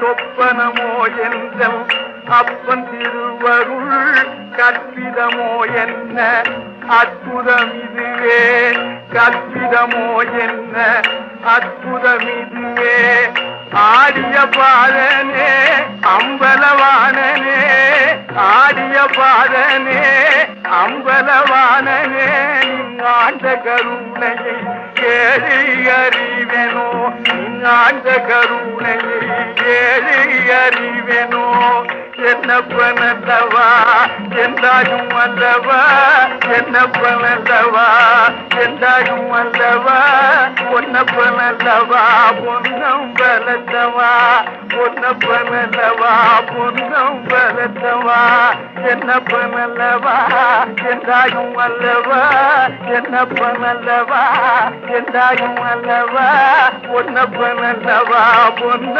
சொப்பனமோ என்றல் அப்பன் திருவருள் கற்பிதமோ என்ன? அற்புதம் இதுவே. கற்பிதமோ என்ன? அற்புதம் இதுவே. ஆடிய பாதனே அம்பலவானனே ஆடிய பாதனே அம்பலவானனே ஆண்ட கருணையை ஏழை ஆண்ட கருணையை ஏழை அறிவெனோ? என்னப்பனல்லவா என்றாயும் அல்லவா? என்னப்பனல்லவா என்றாயும் அல்லவா? பொன்னப்பனல்லவா பொன்னம் பலத்தவா பொன்னப்பனல்லவா பொன்னம் பலத்தவா என்னப்பனல்லவா என்றாயும் அல்லவா? என்ன என்னப்பனல்லவா என்றாயும் அல்லவா? ஒன்ன பொன்னப்பனல்லவா பொன்னம்